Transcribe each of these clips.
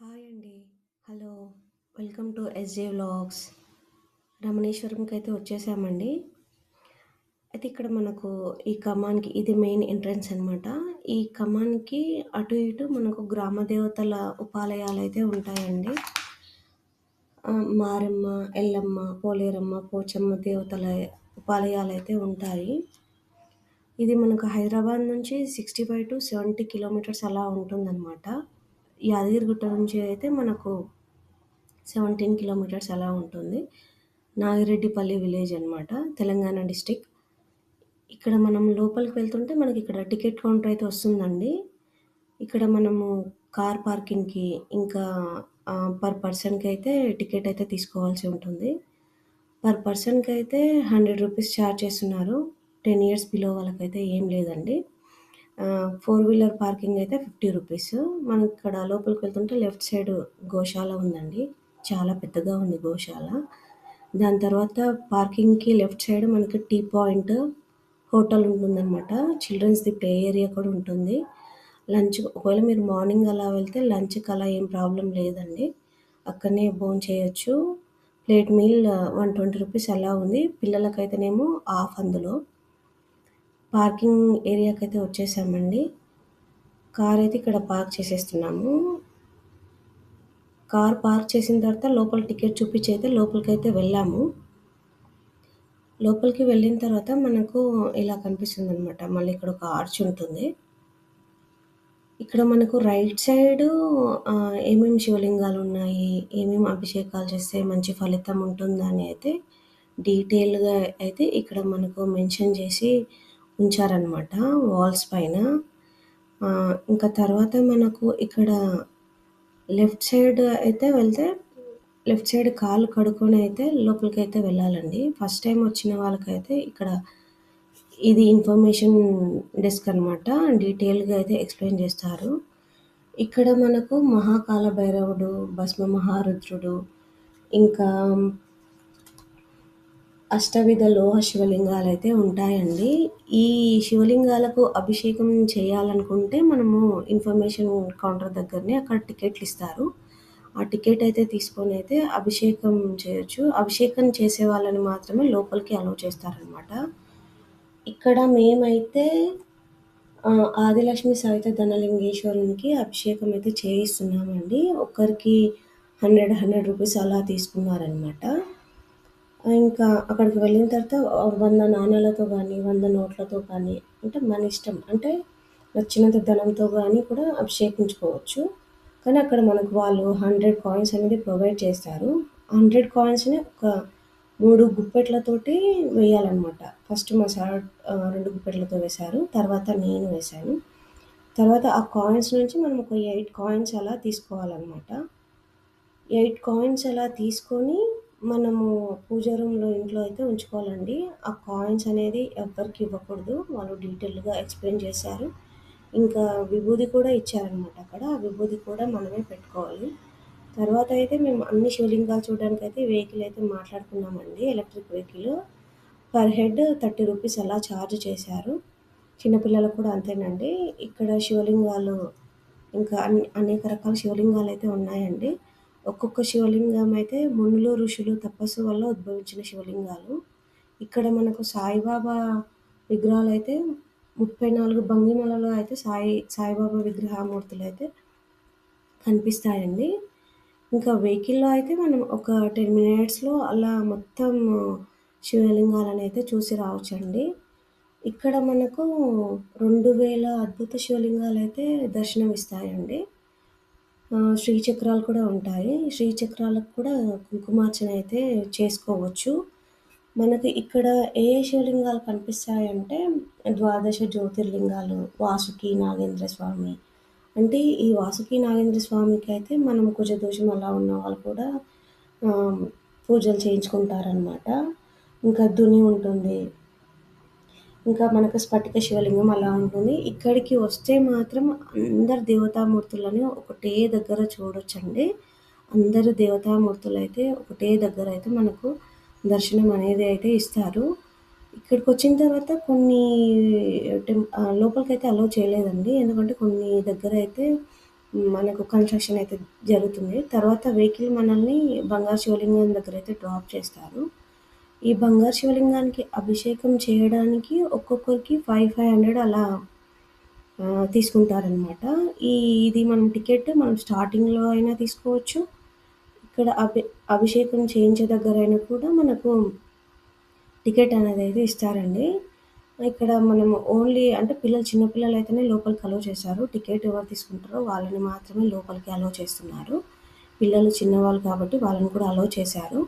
Hi అండి. Hello. Welcome to S J vlogs. అయితే వచ్చేసామండి. అయితే ఇక్కడ మనకు ఈ కమాన్‌కి ఇది మెయిన్ ఎంట్రన్స్ అనమాట. ఈ కమాన్‌కి అటు ఇటు మనకు గ్రామ దేవతల అయితే ఉంటాయండి. మారమ్మ ఎల్లమ్మ, పోలేరమ్మ, పోచమ్మ దేవతల ఉపాలయాలు అయితే ఉంటాయి. ఇది మనకు హైదరాబాద్ నుంచి 65-70 కిలోమీటర్స్ అలా ఉంటుందనమాట. యాదగిరిగుట్ట నుంచి అయితే మనకు 17 కిలోమీటర్స్ అలా ఉంటుంది. నాగిరెడ్డిపల్లి విలేజ్ అనమాట. తెలంగాణ డిస్టిక్ ఇక్కడ మనం లోపలికి వెళ్తుంటే మనకి ఇక్కడ టికెట్ కౌంటర్ అయితే వస్తుందండి. ఇక్కడ మనము కార్ పార్కింగ్‌కి ఇంకా పర్ పర్సన్కి అయితే టికెట్ అయితే తీసుకోవాల్సి ఉంటుంది. పర్ పర్సన్కి అయితే హండ్రెడ్ రూపీస్ చార్జ్ చేస్తున్నారు. 10 ఇయర్స్ బిలో వాళ్ళకైతే ఏం లేదండి. ఫోర్ వీలర్ పార్కింగ్ అయితే రూ. 50 మనకిక్కడ లోపలికి వెళ్తుంటే లెఫ్ట్ సైడ్ గోశాల ఉందండి. చాలా పెద్దగా ఉంది గోశాల. దాని తర్వాత పార్కింగ్‌కి లెఫ్ట్ సైడ్ మనకి టీ పాయింట్, హోటల్ ఉంటుందనమాట. చిల్డ్రన్స్‌ది ప్లే ఏరియా కూడా ఉంటుంది. లంచ్ ఒకవేళ మీరు మార్నింగ్ అలా వెళ్తే లంచ్‌కి అలా ఏం ప్రాబ్లం లేదండి. అక్కడనే భోంచేయొచ్చు. ప్లేట్ మీల్ రూ. 120 అలా ఉంది. పిల్లలకైతేనేమో హాఫ్ అందులో. పార్కింగ్ ఏరియాకైతే వచ్చేసామండి. కార్ అయితే ఇక్కడ పార్క్ చేసేస్తున్నాము. కార్ పార్క్ చేసిన తర్వాత లోపల టికెట్ చూపించి అయితే లోపలికి అయితే వెళ్ళాము. లోపలికి వెళ్ళిన తర్వాత మనకు ఇలా కనిపిస్తుందనమాట. మళ్ళీ ఇక్కడ ఒక ఆర్చ్ ఉంటుంది. ఇక్కడ మనకు రైట్ సైడు ఏమేమి శివలింగాలు ఉన్నాయి ఏమేమి అభిషేకాలు చేస్తే మంచి ఫలితం ఉంటుందని అయితే డీటెయిల్‌గా అయితే ఇక్కడ మనకు మెన్షన్ చేసి ఉంచారనమాట వాల్స్ పైన. ఇంకా తర్వాత మనకు ఇక్కడ లెఫ్ట్ సైడ్ అయితే వెళ్తే లెఫ్ట్ సైడ్ కాలు కడుక్కొని అయితే లోపలికైతే వెళ్ళాలండి. ఫస్ట్ టైం వచ్చిన వాళ్ళకైతే ఇక్కడ ఇది ఇన్ఫర్మేషన్ డెస్క్ అనమాట. డీటెయిల్‌గా అయితే ఎక్స్‌ప్లెయిన్ చేస్తారు. ఇక్కడ మనకు మహాకాల భైరవుడు, భస్మ మహారుద్రుడు, ఇంకా అష్టవిధ లోహ శివలింగాలు అయితే ఉంటాయండి. ఈ శివలింగాలకు అభిషేకం చేయాలనుకుంటే మనము ఇన్ఫర్మేషన్ కౌంటర్ దగ్గరనే అక్కడ టికెట్లు ఇస్తారు ఆ టికెట్ అయితే తీసుకొని అయితే అభిషేకం చేయొచ్చు. అభిషేకం చేసే వాళ్ళని మాత్రమే లోపలికి అలౌ చేస్తారనమాట. ఇక్కడ మేమైతే ఆదిలక్ష్మి సవిత ధనలింగేశ్వరునికి అభిషేకం అయితే చేయిస్తున్నామండి. ఒక్కరికి 100, 100 రూపీస్ అలా తీసుకున్నారనమాట. ఇంకా అక్కడికి వెళ్ళిన తర్వాత వంద నాణ్యాలతో కానీ వంద నోట్లతో కానీ అంటే మన ఇష్టం. అంటే నచ్చినంత ధనంతో కానీ కూడా అభిషేకించుకోవచ్చు. కానీ అక్కడ మనకు వాళ్ళు 100 కాయిన్స్ అనేది ప్రొవైడ్ చేస్తారు. 100 కాయిన్స్‌ని ఒక మూడు గుప్పెట్లతోటి వేయాలన్నమాట ఫస్ట్ మా సార్ రెండు గుప్పెట్లతో వేశారు. తర్వాత నేను వేశాను. తర్వాత ఆ కాయిన్స్ నుంచి మనం ఒక ఎయిట్ కాయిన్స్ అలా తీసుకోవాలన్నమాట ఎయిట్ కాయిన్స్ అలా తీసుకొని మనము పూజ రూమ్‌లో ఇంట్లో అయితే ఉంచుకోవాలండి. ఆ కాయిన్స్ అనేది ఎవ్వరికీ ఇవ్వకూడదు. వాళ్ళు డీటెయిల్‌గా ఎక్స్‌ప్లెయిన్ చేశారు. ఇంకా విభూది కూడా ఇచ్చారనమాట అక్కడ. ఆ విభూది కూడా మనమే పెట్టుకోవాలి. తర్వాత అయితే మేము అన్ని శివలింగాలు చూడడానికైతే వెహికల్ అయితే మాట్లాడుకున్నామండి. Electric vehicle. Per head thirty rupees అలా చార్జ్ చేశారు. చిన్నపిల్లలకు కూడా అంతేనండి. ఇక్కడ శివలింగాలు ఇంకా అన్ని అనేక రకాల శివలింగాలైతే ఉన్నాయండి. ఒక్కొక్క శివలింగం అయితే మునులు, ఋషులు తపస్సు వల్ల ఉద్భవించిన శివలింగాలు. ఇక్కడ మనకు సాయిబాబా విగ్రహాలు అయితే ముప్పై నాలుగు భంగిమలలో అయితే సాయి సాయిబాబా విగ్రహమూర్తులైతే కనిపిస్తాయండి. ఇంకా వెహికల్‌లో అయితే మనం ఒక 10 మినిట్స్‌లో అలా మొత్తం శివలింగాలనైతే చూసి రావచ్చండి. ఇక్కడ మనకు 2000 అద్భుత శివలింగాలైతే దర్శనమిస్తాయండి. ఆహ్, శ్రీచక్రాలు కూడా ఉంటాయి. శ్రీచక్రాలకు కూడా కుంకుమార్చన అయితే చేసుకోవచ్చు. మనకి ఇక్కడ ఏ శివలింగాలు కనిపిస్తాయంటే ద్వాదశ జ్యోతిర్లింగాలు, వాసుకి నాగేంద్ర స్వామి. అంటే ఈ వాసుకి నాగేంద్ర స్వామికి అయితే మనం కుజదోషం అలా ఉన్న వాళ్ళు కూడా పూజలు చేయించుకుంటారనమాట. ఇంకా దుని ఉంటుంది. ఇంకా మనకు స్ఫటిక శివలింగం అలా ఉంటుంది. ఇక్కడికి వస్తే మాత్రం అందరు దేవతామూర్తులని ఒకటే దగ్గర చూడొచ్చండి. అందరు అయితే ఒకటే దగ్గర అయితే మనకు దర్శనం అనేది అయితే ఇస్తారు. ఇక్కడికి వచ్చిన తర్వాత కొన్ని లోపలికి అయితే అలో చేయలేదండి. ఎందుకంటే కొన్ని దగ్గర అయితే మనకు కన్‌స్ట్రక్షన్ అయితే జరుగుతుంది. తర్వాత వెహికల్ మనల్ని బంగారు శివలింగం దగ్గర అయితే డ్రాప్ చేస్తారు. ఈ బంగారు శివలింగానికి అభిషేకం చేయడానికి ఒక్కొక్కరికి 5, 500 అలా తీసుకుంటారనమాట. ఈ ఇది మనం టికెట్ మనం స్టార్టింగ్‌లో అయినా తీసుకోవచ్చు. ఇక్కడ అభి అభిషేకం చేయించే దగ్గర అయినా కూడా మనకు టికెట్ అనేది అయితే ఇస్తారండి. ఇక్కడ మనం ఓన్లీ అంటే పిల్లలు చిన్న పిల్లలైతేనే లోపలికి అలో చేశారు. టికెట్ ఎవరు తీసుకుంటారో వాళ్ళని మాత్రమే లోపలికి అలో చేస్తున్నారు. పిల్లలు చిన్నవాళ్ళు కాబట్టి వాళ్ళని కూడా అలో చేశారు.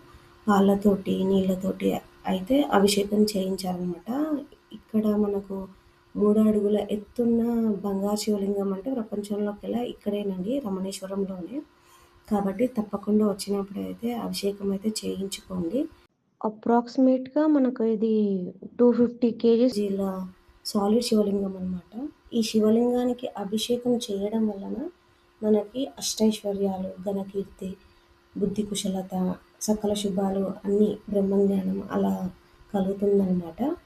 పాలతోటి, నీళ్ళతోటి అయితే అభిషేకం చేయించారనమాట. ఇక్కడ మనకు 3 అడుగుల ఎత్తున్న బంగారు శివలింగం అంటే ప్రపంచంలోకెల్లా ఇక్కడేనండి రమణేశ్వరంలోనే. కాబట్టి తప్పకుండా వచ్చినప్పుడైతే అభిషేకం అయితే చేయించుకోండి. అప్రాక్సిమేట్‌గా మనకు ఇది 250 కేజీల సాలిడ్ శివలింగం అనమాట. ఈ శివలింగానికి అభిషేకం చేయడం వలన మనకి అష్టైశ్వర్యాలు, ఘనకీర్తి, బుద్ధి కుశలత, సకల శుభాలు అన్నీ బ్రహ్మజ్ఞానం అలా కలుగుతుందనమాట.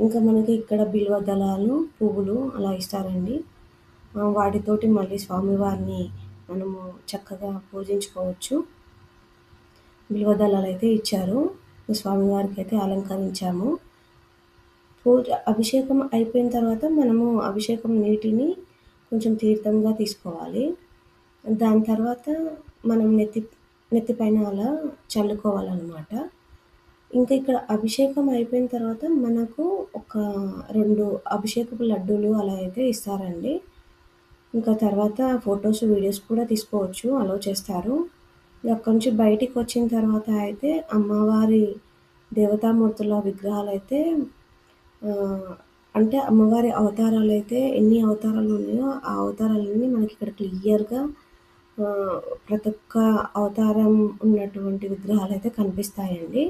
ఇంకా మనకి ఇక్కడ బిల్వ దళాలు, పువ్వులు అలా ఇస్తారండి. వాటితోటి మళ్ళీ స్వామివారిని మనము చక్కగా పూజించుకోవచ్చు. బిల్వ అయితే ఇచ్చారు. స్వామివారికి అయితే అలంకరించాము. పూజ అభిషేకం అయిపోయిన తర్వాత మనము అభిషేకం నీటిని కొంచెం తీర్థంగా తీసుకోవాలి. దాని తర్వాత మనం నెత్తి నెత్తిపైన అలా చల్లుకోవాలన్నమాట ఇంకా ఇక్కడ అభిషేకం అయిపోయిన తర్వాత మనకు ఒక రెండు అభిషేకపు లడ్డూలు అలా అయితే ఇస్తారండి. ఇంకా తర్వాత ఫొటోస్ వీడియోస్ కూడా తీసుకోవచ్చు. అలో చేస్తారు. అక్కడి నుంచి బయటికి వచ్చిన తర్వాత అయితే అమ్మవారి దేవతామూర్తుల విగ్రహాలు అయితే అంటే అమ్మవారి అవతారాలు అయితే ఎన్ని అవతారాలు ఉన్నాయో ఆ అవతారాలన్నీ మనకి ఇక్కడ క్లియర్‌గా ప్రతి ఒక్క అవతారం ఉన్నటువంటి విగ్రహాలు అయితే కనిపిస్తాయండి.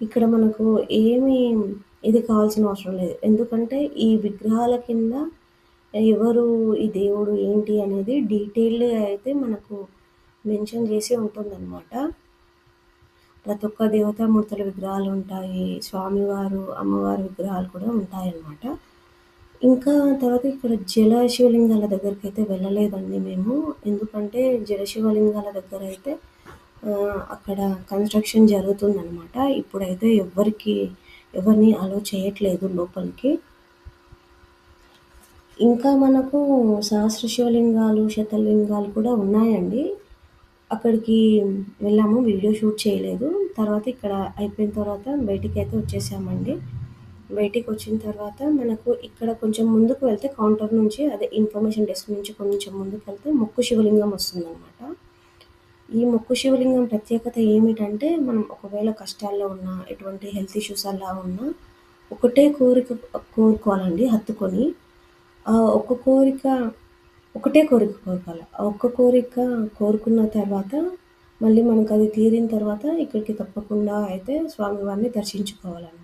ఇక్కడ మనకు ఏమి ఇది కావాల్సిన అవసరం లేదు. ఎందుకంటే ఈ విగ్రహాల కింద ఎవరు ఈ దేవుడు ఏంటి అనేది డీటెయిల్డ్‌గా అయితే మనకు మెన్షన్ చేసి ఉంటుందన్నమాట ప్రతి ఒక్క దేవతామూర్తుల విగ్రహాలు ఉంటాయి. స్వామివారు, అమ్మవారి విగ్రహాలు కూడా ఉంటాయన్నమాట. ఇంకా తర్వాత ఇక్కడ జల శివలింగాల దగ్గరకైతే వెళ్ళలేదండి మేము. ఎందుకంటే జల శివలింగాల దగ్గర అయితే అక్కడ కన్‌స్ట్రక్షన్ జరుగుతుందనమాట. ఇప్పుడైతే ఎవరికి ఎవరిని అలో చేయట్లేదు లోపలికి. ఇంకా మనకు సహస్ర శివలింగాలు, శతలింగాలు కూడా ఉన్నాయండి. అక్కడికి వెళ్ళాము. వీడియో షూట్ చేయలేదు. తర్వాత ఇక్కడ అయిపోయిన తర్వాత బయటికి అయితే వచ్చేసామండి. బయటికొచ్చిన తర్వాత మనకు ఇక్కడ కొంచెం ముందుకు వెళ్తే కౌంటర్ నుంచి అదే ఇన్ఫర్మేషన్ డెస్క్ నుంచి కొంచెం ముందుకు వెళ్తే మొక్కు శివలింగం వస్తుందన్నమాట ఈ మొక్కు శివలింగం ప్రత్యేకత ఏమిటంటే మనం ఒకవేళ కష్టాల్లో ఉన్నా, ఎటువంటి హెల్త్ ఇష్యూస్ అలా ఉన్నా ఒకటే కోరిక కోరుకోవాలండి హత్తుకొని. ఒక్క కోరిక ఒకటే కోరిక కోరుకోవాలి. ఆ ఒక్క కోరిక కోరుకున్న తర్వాత మళ్ళీ మనకు అది తీరిన తర్వాత ఇక్కడికి తప్పకుండా అయితే స్వామివారిని దర్శించుకోవాలన్నమాట